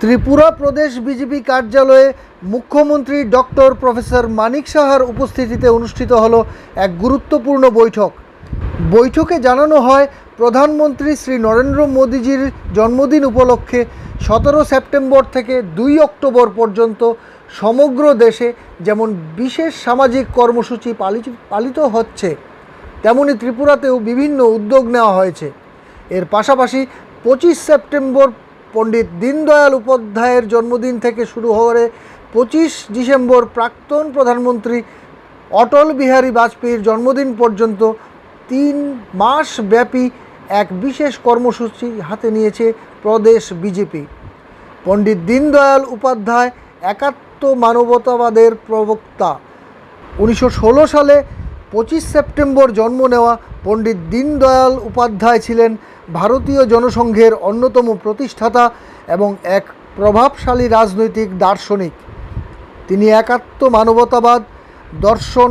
ত্রিপুরা প্রদেশ BJP কার্যালয়ে মুখ্যমন্ত্রী doctor professor মানিক সাহার উপস্থিতিতে অনুষ্ঠিত হল এক গুরুত্বপূর্ণ বৈঠক। বৈঠকে জানানো হয়, প্রধানমন্ত্রী শ্রী নরেন্দ্র মোদীজির জন্মদিন উপলক্ষে সতেরো সেপ্টেম্বর থেকে দুই অক্টোবর পর্যন্ত সমগ্র দেশে যেমন বিশেষ সামাজিক কর্মসূচি পালিত হচ্ছে, তেমনি ত্রিপুরাতেও বিভিন্ন উদ্যোগ নেওয়া হয়েছে। এর পাশাপাশি পঁচিশ সেপ্টেম্বর পণ্ডিত দীনদয়াল উপাধ্যায়ের জন্মদিন থেকে শুরু হয়ে পঁচিশ ডিসেম্বর প্রাক্তন প্রধানমন্ত্রী অটল বিহারী বাজপেয়ীর জন্মদিন পর্যন্ত তিন মাস ব্যাপী এক বিশেষ কর্মসূচি হাতে নিয়েছে প্রদেশ বিজেপি। পণ্ডিত দীনদয়াল উপাধ্যায় একাত্ম মানবতাবাদের প্রবক্তা। উনিশশো ষোলো সালে পঁচিশ সেপ্টেম্বর জন্ম নেওয়া পণ্ডিত দীনদয়াল উপাধ্যায় ছিলেন ভারতীয় জনসংঘের অন্যতম প্রতিষ্ঠাতা এবং এক প্রভাবশালী রাজনৈতিক দার্শনিক। তিনি একাত্ম মানবতাবাদ দর্শন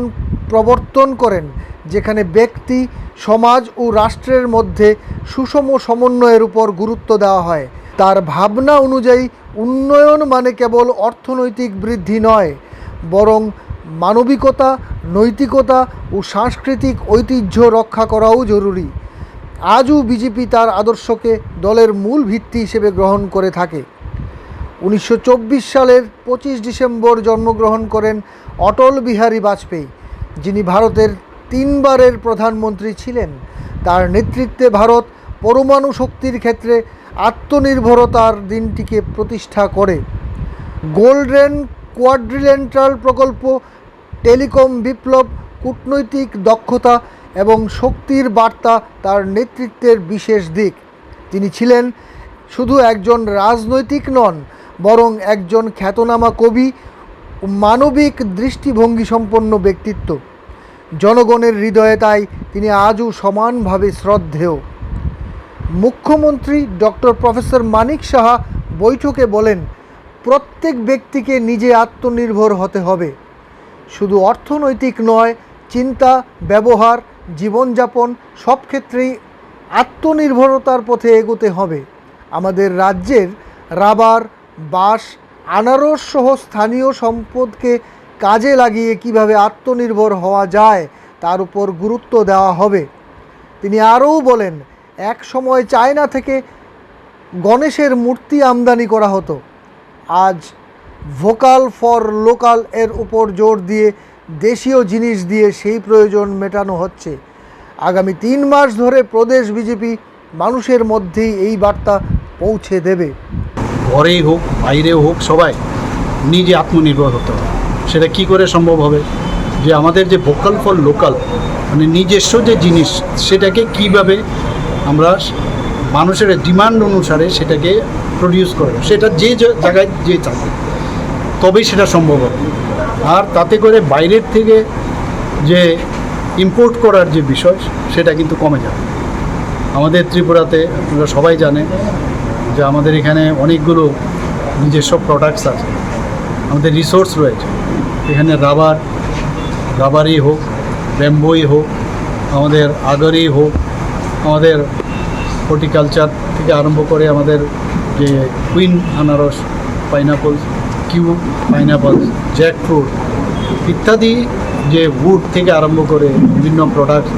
প্রবর্তন করেন, যেখানে ব্যক্তি, সমাজ ও রাষ্ট্রের মধ্যে সুষম সমন্বয়ের উপর গুরুত্ব দেওয়া হয়। তার ভাবনা অনুযায়ী উন্নয়ন মানে কেবল অর্থনৈতিক বৃদ্ধি নয়, বরং মানবিকতা, নৈতিকতা ও সাংস্কৃতিক ঐতিহ্য রক্ষা করাও জরুরি। আজও বিজেপি তার আদর্শকে দলের মূল ভিত্তি হিসেবে গ্রহণ করে থাকে। উনিশশো চব্বিশ সালের পঁচিশ ডিসেম্বর জন্মগ্রহণ করেন অটল বিহারী বাজপেয়ী, যিনি ভারতের তিনবারের প্রধানমন্ত্রী ছিলেন। তার নেতৃত্বে ভারত পরমাণু শক্তির ক্ষেত্রে আত্মনির্ভরতার দিনটিকে প্রতিষ্ঠা করে। গোল্ডেন কোয়াড্রিলেন্টাল প্রকল্প টেলিকম বিপ্লব, কূটনৈতিক দক্ষতা এবং শক্তির বার্তা তার নেতৃত্বের বিশেষ দিক। তিনি ছিলেন শুধু একজন রাজনৈতিক নন, বরং একজন খ্যাতনামা কবি মানবিক দৃষ্টিভঙ্গি সম্পন্ন ব্যক্তিত্ব। জনগণের হৃদয়ে তাই তিনি আজও সমানভাবে শ্রদ্ধেয়। মুখ্যমন্ত্রী ডক্টর প্রফেসর মানিক সাহা বৈঠকে বলেন, প্রত্যেক ব্যক্তিকে নিজে আত্মনির্ভর হতে হবে। শুধু অর্থনৈতিক নয়, চিন্তা, ব্যবহার, জীবনযাপন, সব ক্ষেত্রেই আত্মনির্ভরতার পথে এগোতে হবে। আমাদের রাজ্যের রাবার, বাঁশ, আনারস সহ স্থানীয় সম্পদকে কাজে লাগিয়ে কীভাবে আত্মনির্ভর হওয়া যায়, তার উপর গুরুত্ব দেওয়া হবে। তিনি আরও বলেন, এক সময় চায়না থেকে গণেশের মূর্তি আমদানি করা হতো। আজ ভোকাল ফর লোকাল এর উপর জোর দিয়ে দেশীয় জিনিস দিয়ে সেই প্রয়োজন মেটানো হচ্ছে। আগামী তিন মাস ধরে প্রদেশ বিজেপি মানুষের মধ্যেই এই বার্তা পৌঁছে দেবে। ঘরেই হোক, বাইরেও হোক, সবাই নিজে আত্মনির্ভর হতে হবে। সেটা কি করে সম্ভব হবে? যে আমাদের যে ভোকাল ফর লোকাল মানে নিজস্ব যে জিনিস, সেটাকে কীভাবে আমরা মানুষের ডিমান্ড অনুসারে সেটাকে প্রডিউস করব? সেটা যে জায়গায় যে চাকরি। তবেই সেটা সম্ভব হবে? আর তাতে করে বাইরের থেকে যে ইম্পোর্ট করার যে বিষয়, সেটা কিন্তু কমে যাবে। আমাদের ত্রিপুরাতে আপনারা সবাই জানে যে আমাদের এখানে অনেকগুলো নিজস্ব প্রোডাক্টস আছে। আমাদের রিসোর্স রয়েছে। এখানে রাবার রাবারই হোক ব্যাম্বোই হোক, আমাদের আগরই হোক, আমাদের হর্টিকালচার থেকে আরম্ভ করে আমাদের যে কুইন আনারস pineapple Kew pineapple jackfruit ইত্যাদি যে উড থেকে আরম্ভ করে বিভিন্ন প্রোডাক্ট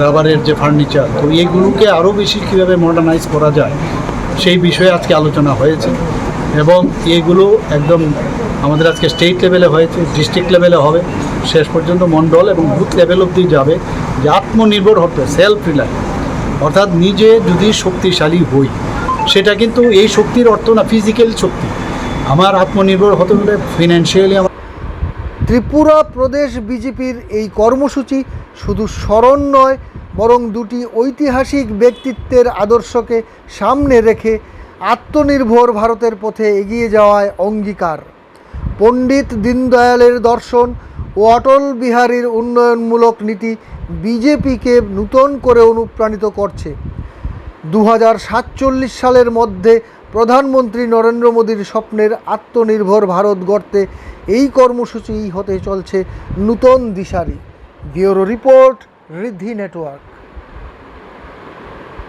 রাবারের যে ফার্নিচার তো এইগুলোকে আরও বেশি কীভাবে মডার্নাইজ করা যায়, সেই বিষয়ে আজকে আলোচনা হয়েছে। এবং এগুলো একদম আমাদের আজকে স্টেট লেভেলে হয়েছে ডিস্ট্রিক্ট লেভেলে হবে, শেষ পর্যন্ত মণ্ডল এবং বুথ লেভেল অবধি যাবে, যে আত্মনির্ভর হতে সেলফ রিলায়েন্ট অর্থাৎ নিজে যদি শক্তিশালী হই, সেটা কিন্তু এই শক্তির অর্থ না ফিজিক্যাল শক্তি। আমার আত্মনির্ভর হতে হলে ফিনান্সিয়ালি আমার ত্রিপুরা প্রদেশ বিজেপির এই কর্মসূচি শুধু স্মরণ নয়, বরং দুটি ঐতিহাসিক ব্যক্তিত্বের আদর্শকে সামনে রেখে আত্মনির্ভর ভারতের পথে এগিয়ে যাওয়ায় অঙ্গীকার। পণ্ডিত দীনদয়ালের দর্শন ও অটল বিহারীর উন্নয়নমূলক নীতি বিজেপিকে নূতন করে অনুপ্রাণিত করছে। দু হাজার সাতচল্লিশ সালের মধ্যে প্রধানমন্ত্রী নরেন্দ্র মোদীর স্বপ্নের আত্মনির্ভর ভারত গড়তে এই কর্মসূচি হতে চলছে নূতন দিশারি। Bureau report Riddhi network.